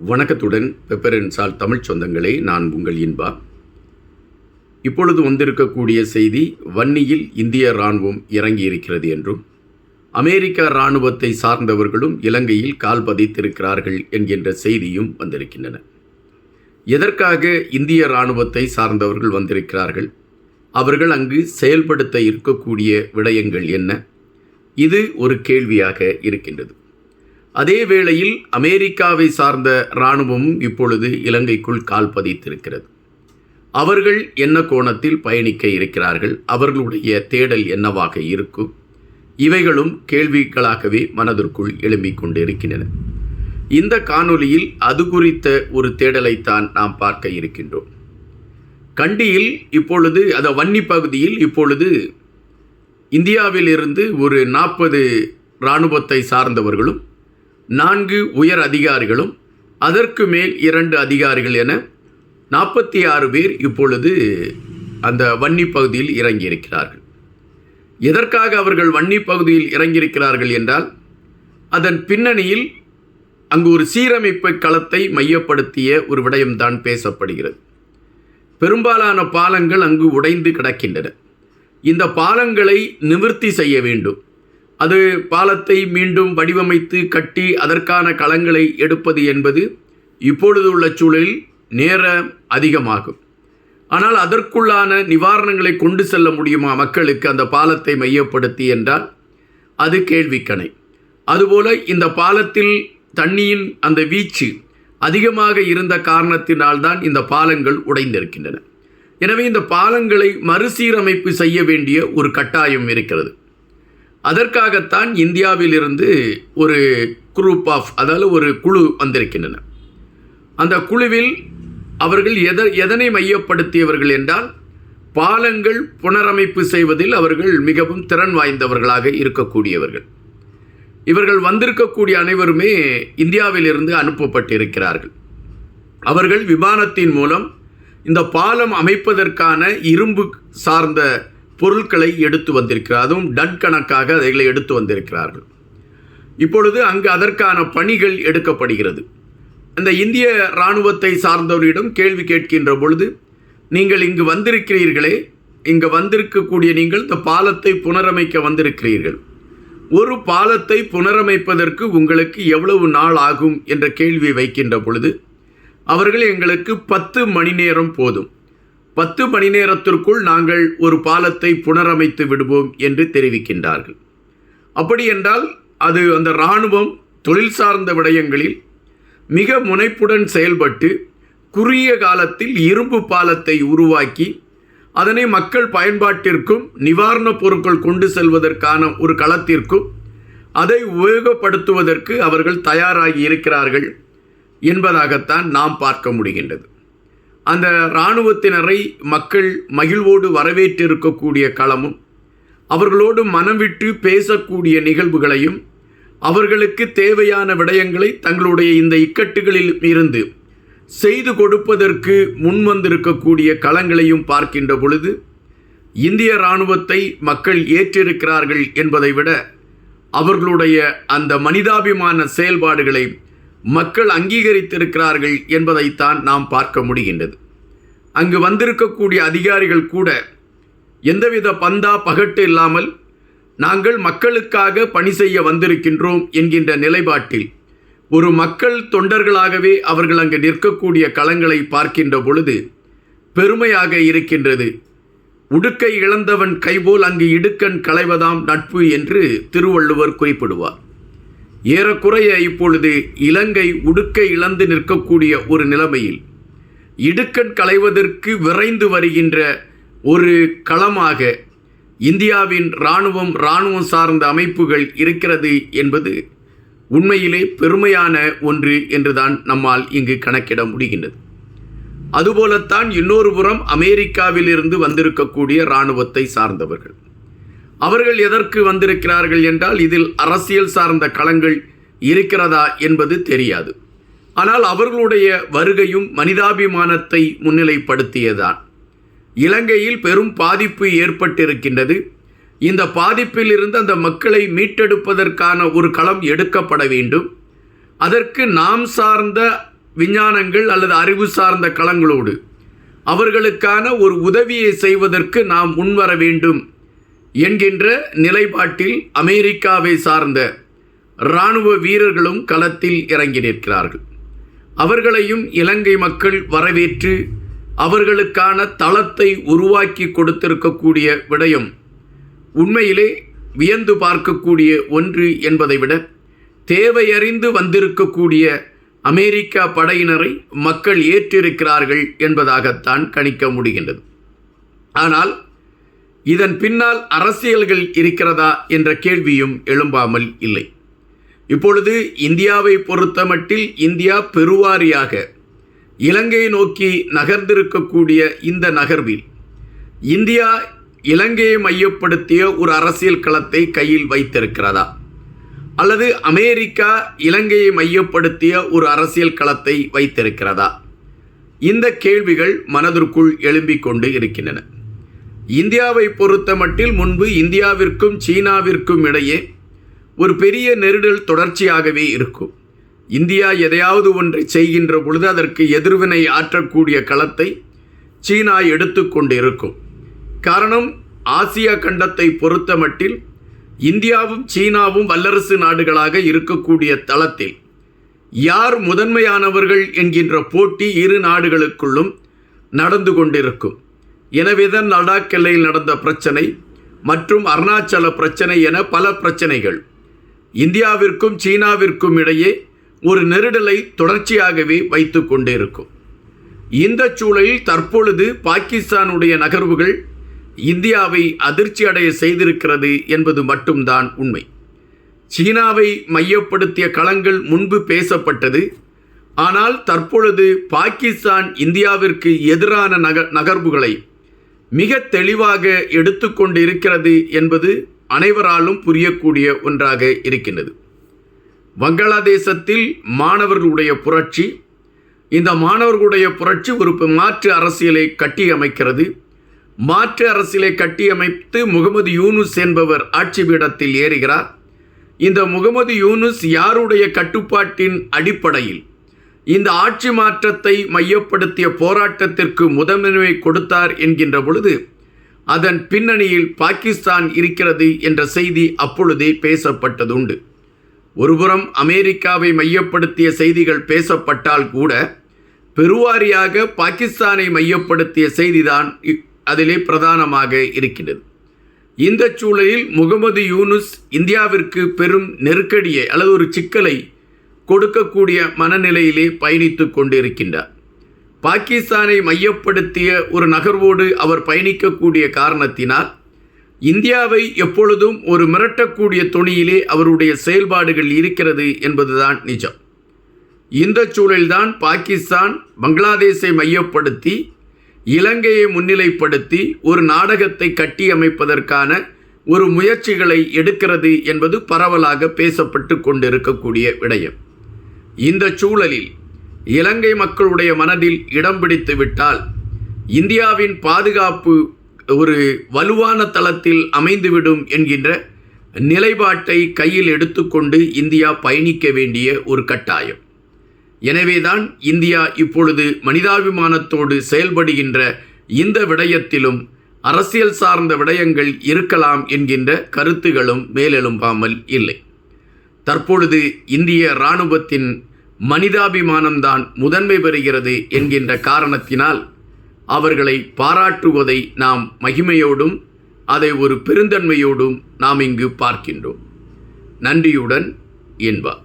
வணக்கத்துடன் பெப்பரன்சால் தமிழ் சொந்தங்களே நான் உங்கள் இன்பா. இப்பொழுது வந்திருக்கக்கூடிய செய்தி வன்னியில் இந்திய இராணுவம் இறங்கி இருக்கிறது என்றும் அமெரிக்க இராணுவத்தை சார்ந்தவர்களும் இலங்கையில் கால் பதித்திருக்கிறார்கள் என்கின்ற செய்தியும் வந்திருக்கின்றன. எதற்காக இந்திய இராணுவத்தை சார்ந்தவர்கள் வந்திருக்கிறார்கள்? அவர்கள் அங்கு செயல்படுத்த இருக்கக்கூடிய விடயங்கள் என்ன? இது ஒரு கேள்வியாக இருக்கின்றது. அதே வேளையில் அமெரிக்காவை சார்ந்த இராணுவமும் இப்பொழுது இலங்கைக்குள் கால் பதித்திருக்கிறது. அவர்கள் என்ன கோணத்தில் பயணிக்க இருக்கிறார்கள்? அவர்களுடைய தேடல் என்னவாக இருக்கும்? இவைகளும் கேள்விகளாகவே மனதிற்குள் எழும்பிக் கொண்டிருக்கின்றன. இந்த காணொளியில் அது குறித்த ஒரு தேடலைத்தான் நாம் பார்க்க இருக்கின்றோம். கண்டியில் இப்பொழுது அந்த வன்னி பகுதியில் இப்பொழுது இந்தியாவிலிருந்து ஒரு நாற்பது இராணுவத்தை சார்ந்தவர்களும் நான்கு உயர் அதிகாரிகளும் அதற்கு மேல் இரண்டு அதிகாரிகள் என நாற்பத்தி ஆறு பேர் இப்பொழுது அந்த வன்னி பகுதியில் இறங்கியிருக்கிறார்கள். எதற்காக அவர்கள் வன்னி பகுதியில் இறங்கியிருக்கிறார்கள் என்றால் அதன் பின்னணியில் அங்கு ஒரு சீரமைப்பு களத்தை மையப்படுத்திய ஒரு விடயம்தான் பேசப்படுகிறது. பெரும்பாலான பாலங்கள் அங்கு உடைந்து கிடக்கின்றன. இந்த பாலங்களை நிவர்த்தி செய்ய வேண்டும். அது பாலத்தை மீண்டும் வடிவமைத்து கட்டி அதற்கான களங்களை எடுப்பது என்பது இப்பொழுது உள்ள சூழலில் நேரம் அதிகமாகும். ஆனால் அதற்குள்ளான நிவாரணங்களை கொண்டு செல்ல முடியுமா மக்களுக்கு அந்த பாலத்தை மையப்படுத்தி என்றால் அது கேள்விக்கணை. அதுபோல இந்த பாலத்தில் தண்ணியின் அந்த வீச்சு அதிகமாக இருந்த காரணத்தினால்தான் இந்த பாலங்கள் உடைந்திருக்கின்றன. எனவே இந்த பாலங்களை மறுசீரமைப்பு செய்ய வேண்டிய ஒரு கட்டாயம் இருக்கிறது. அதற்காகத்தான் இந்தியாவிலிருந்து ஒரு குரூப் ஆஃப் அதாவது ஒரு குழு வந்திருக்கின்றன. அந்த குழுவில் அவர்கள் எத எதனை மையப்படுத்தியவர்கள் என்றால் பாலங்கள் புனரமைப்பு செய்வதில் அவர்கள் மிகவும் திறன் வாய்ந்தவர்களாக இருக்கக்கூடியவர்கள். இவர்கள் வந்திருக்கக்கூடிய அனைவருமே இந்தியாவிலிருந்து அனுப்பப்பட்டிருக்கிறார்கள். அவர்கள் விமானத்தின் மூலம் இந்த பாலம் அமைப்பதற்கான இரும்பு சார்ந்த பொருட்களை எடுத்து வந்திருக்கிறார். அதுவும் டன் கணக்காக அதைகளை எடுத்து வந்திருக்கிறார்கள். இப்பொழுது அங்கு அதற்கான பணிகள் எடுக்கப்படுகிறது. அந்த இந்திய இராணுவத்தை சார்ந்தவரிடம் கேள்வி கேட்கின்ற பொழுது நீங்கள் இங்கு வந்திருக்கிறீர்களே இங்கு வந்திருக்கக்கூடிய நீங்கள் இந்த பாலத்தை புனரமைக்க வந்திருக்கிறீர்கள். ஒரு பாலத்தை புனரமைப்பதற்கு உங்களுக்கு எவ்வளவு நாள் ஆகும்? என்ற கேள்வி வைக்கின்ற பொழுது அவர்கள் எங்களுக்கு பத்து மணி நேரம் போதும். பத்து மணி நேரத்திற்குள் நாங்கள் ஒரு பாலத்தை புனரமைத்து விடுவோம் என்று தெரிவிக்கின்றார்கள். அப்படி என்றால் அது அந்த இராணுவம் தொழில் சார்ந்த விடயங்களில் மிக முனைப்புடன் செயல்பட்டு குறுகிய காலத்தில் இரும்பு பாலத்தை உருவாக்கி அதனை மக்கள் பயன்பாட்டிற்கும் நிவாரணப் பொருட்கள் கொண்டு செல்வதற்கான ஒரு களத்திற்கும் அதை உபயோகப்படுத்துவதற்கு அவர்கள் தயாராகி இருக்கிறார்கள் என்பதாகத்தான் நாம் பார்க்க முடிகின்றது. அந்த இராணுவத்தினரை மக்கள் மகிழ்வோடு வரவேற்றிருக்கக்கூடிய களமும் அவர்களோடு மனம் விட்டு பேசக்கூடிய நிகழ்வுகளையும் அவர்களுக்கு தேவையான விடயங்களை தங்களுடைய இந்த இக்கட்டுகளில் இருந்து செய்து கொடுப்பதற்கு முன்வந்திருக்கக்கூடிய களங்களையும் பார்க்கின்ற பொழுது இந்திய இராணுவத்தை மக்கள் ஏற்றிருக்கிறார்கள் என்பதை விட அவர்களுடைய அந்த மனிதாபிமான செயல்பாடுகளை மக்கள் அங்கீகரித்திருக்கிறார்கள் என்பதைத்தான் நாம் பார்க்க முடிகின்றது. அங்கு வந்திருக்கக்கூடிய அதிகாரிகள் கூட எந்தவித பந்தா பகட்டு இல்லாமல் நாங்கள் மக்களுக்காக பணி செய்ய வந்திருக்கின்றோம் என்கின்ற நிலைப்பாட்டில் ஒரு மக்கள் தொண்டர்களாகவே அவர்கள் அங்கு நிற்கக்கூடிய களங்களை பார்க்கின்ற பொழுது பெருமையாக இருக்கின்றது. உடுக்கை இழந்தவன் கைபோல் அங்கு இடுக்கண் களைவதாம் நட்பு என்று திருவள்ளுவர் குறிப்பிடுவார். ஏறக்குறைய இப்பொழுது இலங்கை உடுக்கை இழந்து நிற்கக்கூடிய ஒரு நிலைமையில் இடுக்கண் களைவதற்கு விரைந்து வருகின்ற ஒரு களமாக இந்தியாவின் இராணுவம் இராணுவம் சார்ந்த அமைப்புகள் இருக்கிறது என்பது உண்மையிலே பெருமையான ஒன்று என்றுதான் நம்மால் இங்கு கணக்கிட முடிகின்றது. அதுபோலத்தான் இன்னொரு புறம் அமெரிக்காவிலிருந்து வந்திருக்கக்கூடிய இராணுவத்தை சார்ந்தவர்கள். அவர்கள் எதற்கு வந்திருக்கிறார்கள் என்றால் இதில் அரசியல் சார்ந்த களங்கள் இருக்கிறதா என்பது தெரியாது. ஆனால் அவர்களுடைய வருகையும் மனிதாபிமானத்தை முன்னிலைப்படுத்தியதான் இலங்கையில் பெரும் பாதிப்பு ஏற்பட்டிருக்கின்றது. இந்த பாதிப்பில் இருந்து அந்த மக்களை மீட்டெடுப்பதற்கான ஒரு களம் எடுக்கப்பட வேண்டும். அதற்கு நாம் சார்ந்த விஞ்ஞானங்கள் அல்லது அறிவு சார்ந்த களங்களோடு அவர்களுக்கான ஒரு உதவியை செய்வதற்கு நாம் முன்வர வேண்டும் என்கின்ற நிலைப்பாட்டில் அமெரிக்காவை சார்ந்த இராணுவ வீரர்களும் களத்தில் இறங்கி நிற்கிறார்கள். அவர்களையும் இலங்கை மக்கள் வரவேற்று அவர்களுக்கான தளத்தை உருவாக்கி கொடுத்திருக்கக்கூடிய விடயம் உண்மையிலே வியந்து பார்க்கக்கூடிய ஒன்று என்பதை விட தேவையறிந்து வந்திருக்கக்கூடிய அமெரிக்கா படையினரை மக்கள் ஏற்றிருக்கிறார்கள் என்பதாகத்தான் கணிக்க முடிகின்றது. ஆனால் இதன் பின்னால் அரசியல்கள் இருக்கிறதா என்ற கேள்வியும் எழும்பாமல் இல்லை. இப்பொழுது இந்தியாவை பொறுத்தமட்டில் இந்தியா பெருவாரியாக இலங்கையை நோக்கி நகர்ந்திருக்கக்கூடிய இந்த நகர்வில் இந்தியா இலங்கையை மையப்படுத்திய ஒரு அரசியல் களத்தை கையில் வைத்திருக்கிறதா? அல்லது அமெரிக்கா இலங்கையை மையப்படுத்திய ஒரு அரசியல் களத்தை வைத்திருக்கிறதா? இந்த கேள்விகள் மனதிற்குள் எழும்பிக் கொண்டு இருக்கின்றன. இந்தியாவை பொறுத்த மட்டில் முன்பு இந்தியாவிற்கும் சீனாவிற்கும் இடையே ஒரு பெரிய நெருடல் தொடர்ச்சியாகவே இருக்கும். இந்தியா எதையாவது ஒன்றை செய்கின்ற பொழுது அதற்கு எதிர்வினை ஆற்றக்கூடிய களத்தை சீனா எடுத்துக்கொண்டு இருக்கும் காரணம் ஆசியா கண்டத்தை பொறுத்த மட்டில் இந்தியாவும் சீனாவும் வல்லரசு நாடுகளாக இருக்கக்கூடிய தளத்தில் யார் முதன்மையானவர்கள் என்கின்ற போட்டி இரு நாடுகளுக்குள்ளும் நடந்து கொண்டிருக்கும். எனவேதான் லடாக் எல்லையில் நடந்த பிரச்சனை மற்றும் அருணாச்சல பிரச்சனை என பல பிரச்சனைகள். இந்தியாவிற்கும் சீனாவிற்கும் இடையே ஒரு நெருடலை தொடர்ச்சியாகவே வைத்து கொண்டிருக்கும். இந்த சூழலில் தற்பொழுது பாகிஸ்தானுடைய நகர்வுகள் இந்தியாவை அதிர்ச்சி அடைய செய்திருக்கிறது என்பது மட்டும்தான் உண்மை. சீனாவை மையப்படுத்திய களங்கள் முன்பு பேசப்பட்டது. ஆனால் தற்பொழுது பாகிஸ்தான் இந்தியாவிற்கு எதிரான நக நகர்வுகளை மிக தெளிவாக எடுத்துக்கொண்டு இருக்கிறது என்பது அனைவராலும் புரியக்கூடிய ஒன்றாக இருக்கின்றது. வங்காளதேசத்தில் மாணவர்களுடைய புரட்சி இந்த மாணவர்களுடைய புரட்சி ஒரு மாற்று அரசியலை கட்டியமைக்கிறது. மாற்று அரசியலை கட்டியமைத்து முகமது யூனுஸ் என்பவர் ஆட்சி பீடத்தில் ஏறுகிறார். இந்த முகமது யூனுஸ் யாருடைய கட்டுப்பாட்டின் அடிப்படையில் இந்த ஆட்சி மாற்றத்தை மையப்படுத்திய போராட்டத்திற்கு முதன்மை கொடுத்தார் என்கின்ற பொழுது அதன் பின்னணியில் பாகிஸ்தான் இருக்கிறது என்ற செய்தி அப்பொழுதே பேசப்பட்டதுண்டு. ஒருபுறம் அமெரிக்காவை மையப்படுத்திய செய்திகள் பேசப்பட்டால் கூட பெருவாரியாக பாகிஸ்தானை மையப்படுத்திய செய்திதான் அதிலே பிரதானமாக இருக்கின்றது. இந்த சூழலில் முகமது யூனுஸ் இந்தியாவிற்கு பெரும் நெருக்கடியை அல்லது ஒரு சிக்கலை கொடுக்கக்கூடிய மனநிலையிலே பயணித்து கொண்டிருக்கின்றார். பாகிஸ்தானை மையப்படுத்திய ஒரு நகர்வோடு அவர் பயணிக்கக்கூடிய காரணத்தினால் இந்தியாவை எப்பொழுதும் ஒரு மிரட்டக்கூடிய துணியிலே அவருடைய செயல்பாடுகள் இருக்கிறது என்பதுதான் நிஜம். இந்த சூழலில்தான் பாகிஸ்தான் பங்களாதேஷை மையப்படுத்தி இலங்கையை முன்னிலைப்படுத்தி ஒரு நாடகத்தை கட்டியமைப்பதற்கான ஒரு முயற்சிகளை எடுக்கிறது என்பது பரவலாக பேசப்பட்டு கொண்டிருக்கக்கூடிய விடயம். இந்த சூழலில் இலங்கை மக்களுடைய மனதில் இடம் பிடித்து விட்டால் இந்தியாவின் பாதுகாப்பு ஒரு வலுவான தளத்தில் அமைந்துவிடும் என்கின்ற நிலைப்பாட்டை கையில் எடுத்துக்கொண்டு இந்தியா பயணிக்க வேண்டிய ஒரு கட்டாயம். எனவேதான் இந்தியா இப்பொழுது மனிதாபிமானத்தோடு செயல்படுகின்ற இந்த விடயத்திலும் அரசியல் சார்ந்த விடயங்கள் இருக்கலாம் என்கின்ற கருத்துகளும் மேலெழும்பாமல் இல்லை. தற்பொழுது இந்திய இராணுவத்தின் மனிதாபிமானம்தான் முதன்மை பெறுகிறது என்கின்ற காரணத்தினால் அவர்களை பாராட்டுவதை நாம் மகிமையோடும் அதை ஒரு பெருந்தன்மையோடும் நாம் இங்கு பார்க்கின்றோம். நன்றியுடன் என்பார்.